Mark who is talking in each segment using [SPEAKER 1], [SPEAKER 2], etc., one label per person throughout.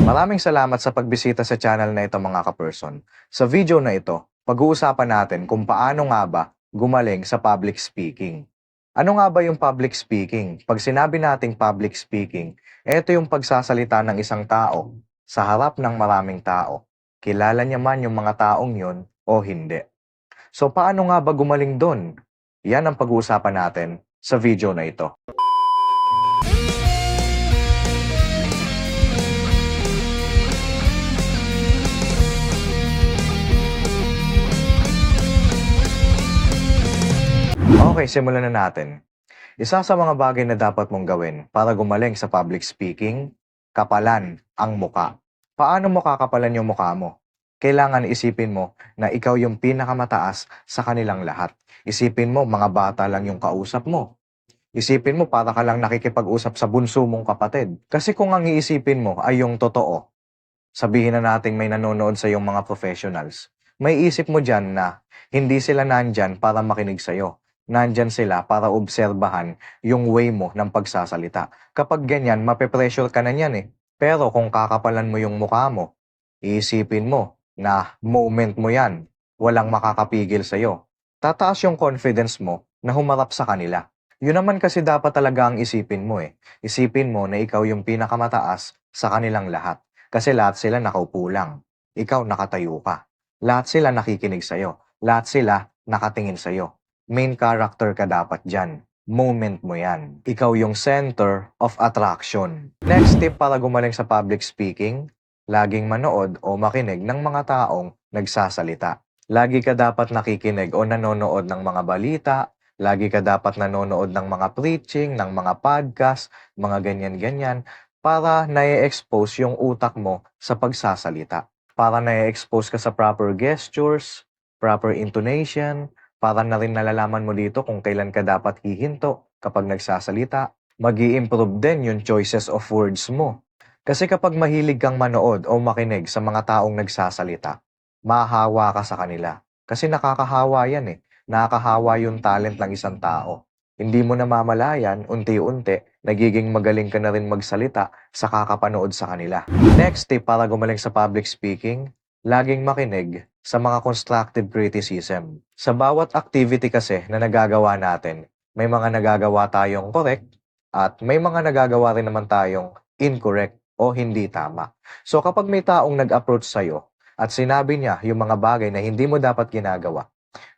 [SPEAKER 1] Maraming salamat sa pagbisita sa channel na ito mga ka-person. Sa video na ito, pag-uusapan natin kung paano nga ba gumaling sa public speaking. Ano nga ba yung public speaking? Pag sinabi nating public speaking, ito yung pagsasalita ng isang tao sa harap ng maraming tao. Kilala niya man yung mga taong yun o hindi. So paano nga ba gumaling doon? Yan ang pag-uusapan natin sa video na ito. Okay, simulan na natin. Isa sa mga bagay na dapat mong gawin para gumaling sa public speaking, kapalan ang muka. Paano mo kakapalan yung muka mo? Kailangan isipin mo na ikaw yung pinakamataas sa kanilang lahat. Isipin mo, mga bata lang yung kausap mo. Isipin mo, para ka lang nakikipag-usap sa bunso mong kapatid. Kasi kung ang iisipin mo ay yung totoo, sabihin na natin may nanonood sa yung mga professionals, may isip mo dyan na hindi sila nandyan para makinig sa'yo nandyan sila para obserbahan yung way mo ng pagsasalita. Kapag ganyan, mape-pressure ka na niyan eh. Pero kung kakapalan mo yung mukha mo, iisipin mo na moment mo yan, walang makakapigil sa'yo. Tataas yung confidence mo na humarap sa kanila. Yun naman kasi dapat talaga ang isipin mo eh. Isipin mo na ikaw yung pinakamataas sa kanilang lahat. Kasi lahat sila nakaupo lang. Ikaw nakatayo ka. Lahat sila nakikinig sa'yo. Lahat sila nakatingin sa'yo main character ka dapat dyan. Moment mo yan. Ikaw yung center of attraction. Next tip para gumaling sa public speaking, laging manood o makinig ng mga taong nagsasalita. Lagi ka dapat nakikinig o nanonood ng mga balita, lagi ka dapat nanonood ng mga preaching, ng mga podcast, mga ganyan-ganyan, para na-expose yung utak mo sa pagsasalita. Para na-expose ka sa proper gestures, proper intonation, para na rin nalalaman mo dito kung kailan ka dapat hihinto kapag nagsasalita. mag improve din yung choices of words mo. Kasi kapag mahilig kang manood o makinig sa mga taong nagsasalita, mahahawa ka sa kanila. Kasi nakakahawa yan eh. Nakakahawa yung talent ng isang tao. Hindi mo namamalayan, unti-unti, nagiging magaling ka na rin magsalita sa kakapanood sa kanila. Next tip para gumaling sa public speaking, laging makinig sa mga constructive criticism. Sa bawat activity kasi na nagagawa natin, may mga nagagawa tayong correct at may mga nagagawa rin naman tayong incorrect o hindi tama. So kapag may taong nag-approach sa'yo at sinabi niya yung mga bagay na hindi mo dapat ginagawa,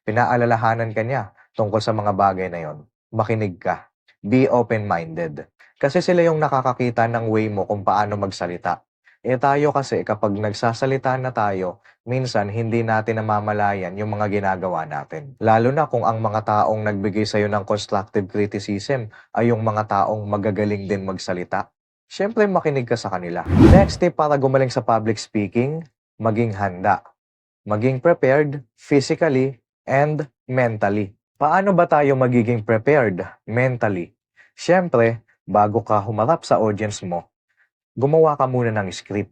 [SPEAKER 1] pinaalalahanan ka niya tungkol sa mga bagay na yon. Makinig ka. Be open-minded. Kasi sila yung nakakakita ng way mo kung paano magsalita. Eh tayo kasi kapag nagsasalita na tayo, minsan hindi natin namamalayan yung mga ginagawa natin. Lalo na kung ang mga taong nagbigay sa'yo ng constructive criticism ay yung mga taong magagaling din magsalita. Siyempre makinig ka sa kanila. Next tip para gumaling sa public speaking, maging handa. Maging prepared physically and mentally. Paano ba tayo magiging prepared mentally? Siyempre, bago ka humarap sa audience mo, gumawa ka muna ng script.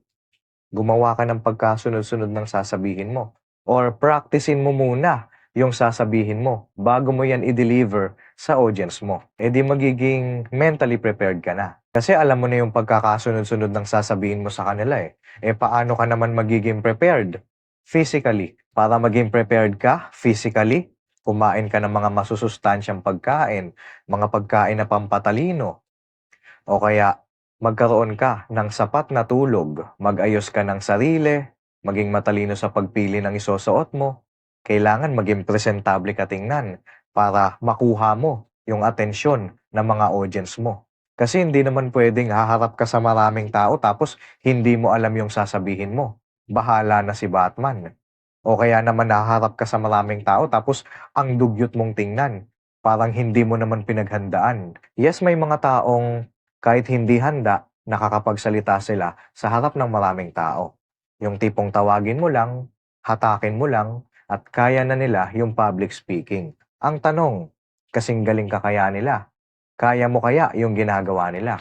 [SPEAKER 1] Gumawa ka ng pagkasunod-sunod ng sasabihin mo. Or practicein mo muna yung sasabihin mo bago mo yan i-deliver sa audience mo. E di magiging mentally prepared ka na. Kasi alam mo na yung pagkakasunod-sunod ng sasabihin mo sa kanila eh. E paano ka naman magiging prepared? Physically. Para maging prepared ka physically, kumain ka ng mga masusustansyang pagkain, mga pagkain na pampatalino. O kaya magkaroon ka ng sapat na tulog, mag-ayos ka ng sarili, maging matalino sa pagpili ng isusuot mo, kailangan maging presentable ka tingnan para makuha mo yung atensyon ng mga audience mo. Kasi hindi naman pwedeng haharap ka sa maraming tao tapos hindi mo alam yung sasabihin mo. Bahala na si Batman. O kaya naman naharap ka sa maraming tao tapos ang dugyot mong tingnan. Parang hindi mo naman pinaghandaan. Yes, may mga taong kahit hindi handa, nakakapagsalita sila sa harap ng maraming tao. Yung tipong tawagin mo lang, hatakin mo lang, at kaya na nila yung public speaking. Ang tanong, kasing galing ka kaya nila? Kaya mo kaya yung ginagawa nila?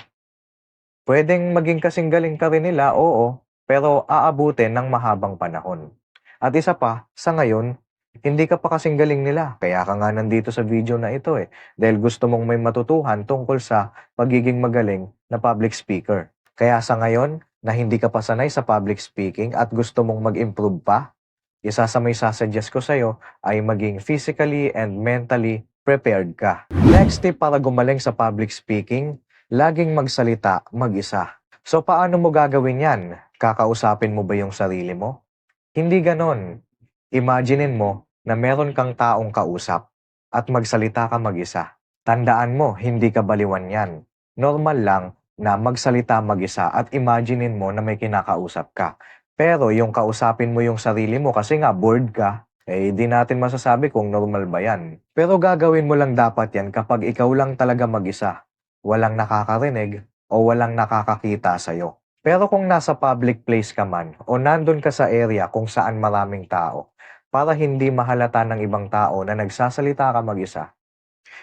[SPEAKER 1] Pwedeng maging kasing galing ka rin nila, oo, pero aabutin ng mahabang panahon. At isa pa, sa ngayon, hindi ka pa kasing galing nila. Kaya ka nga nandito sa video na ito eh. Dahil gusto mong may matutuhan tungkol sa pagiging magaling na public speaker. Kaya sa ngayon, na hindi ka pa sanay sa public speaking at gusto mong mag-improve pa, isa sa may sasuggest ko sa'yo ay maging physically and mentally prepared ka. Next tip para gumaling sa public speaking, laging magsalita mag-isa. So paano mo gagawin yan? Kakausapin mo ba yung sarili mo? Hindi ganon. Imaginein mo na meron kang taong kausap at magsalita ka mag-isa. Tandaan mo, hindi ka baliwan yan. Normal lang na magsalita mag-isa at imaginein mo na may kinakausap ka. Pero yung kausapin mo yung sarili mo kasi nga bored ka, eh di natin masasabi kung normal ba yan. Pero gagawin mo lang dapat yan kapag ikaw lang talaga mag-isa. Walang nakakarinig o walang nakakakita sa'yo. Pero kung nasa public place ka man o nandun ka sa area kung saan maraming tao, para hindi mahalata ng ibang tao na nagsasalita ka mag-isa,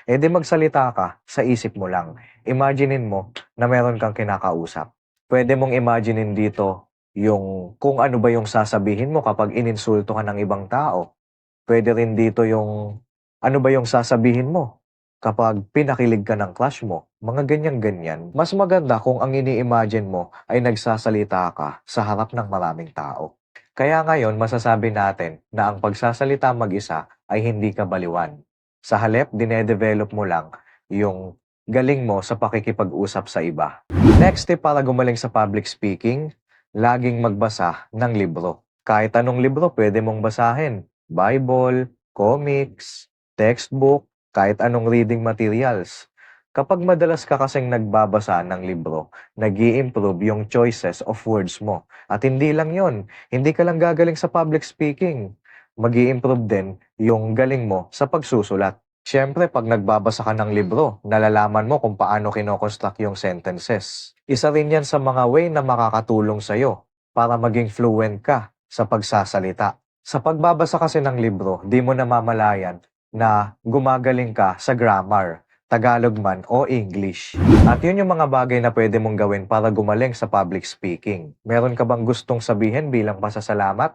[SPEAKER 1] eh di magsalita ka sa isip mo lang. Imaginein mo na meron kang kinakausap. Pwede mong imaginein dito yung kung ano ba yung sasabihin mo kapag ininsulto ka ng ibang tao. Pwede rin dito yung ano ba yung sasabihin mo kapag pinakilig ka ng crush mo. Mga ganyan-ganyan. Mas maganda kung ang ini-imagine mo ay nagsasalita ka sa harap ng maraming tao. Kaya ngayon, masasabi natin na ang pagsasalita mag-isa ay hindi ka baliwan. Sa halip, dinedevelop mo lang yung galing mo sa pakikipag-usap sa iba. Next tip para gumaling sa public speaking, laging magbasa ng libro. Kahit anong libro pwede mong basahin. Bible, comics, textbook, kahit anong reading materials. Kapag madalas ka kasing nagbabasa ng libro, nag improve yung choices of words mo. At hindi lang yon, hindi ka lang gagaling sa public speaking. mag improve din yung galing mo sa pagsusulat. Siyempre, pag nagbabasa ka ng libro, nalalaman mo kung paano kinoconstruct yung sentences. Isa rin yan sa mga way na makakatulong sa'yo para maging fluent ka sa pagsasalita. Sa pagbabasa kasi ng libro, di mo namamalayan na gumagaling ka sa grammar, Tagalog man o English. At yun yung mga bagay na pwede mong gawin para gumaling sa public speaking. Meron ka bang gustong sabihin bilang pasasalamat?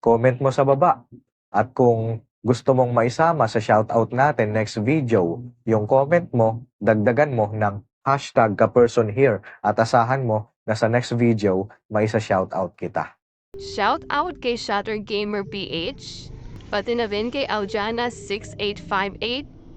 [SPEAKER 1] Comment mo sa baba. At kung gusto mong maisama sa shoutout natin next video, yung comment mo, dagdagan mo ng hashtag ka-person here at asahan mo na sa next video may isa shoutout kita.
[SPEAKER 2] Shout out kay Shatter Gamer PH, pati na rin kay Aljana6858.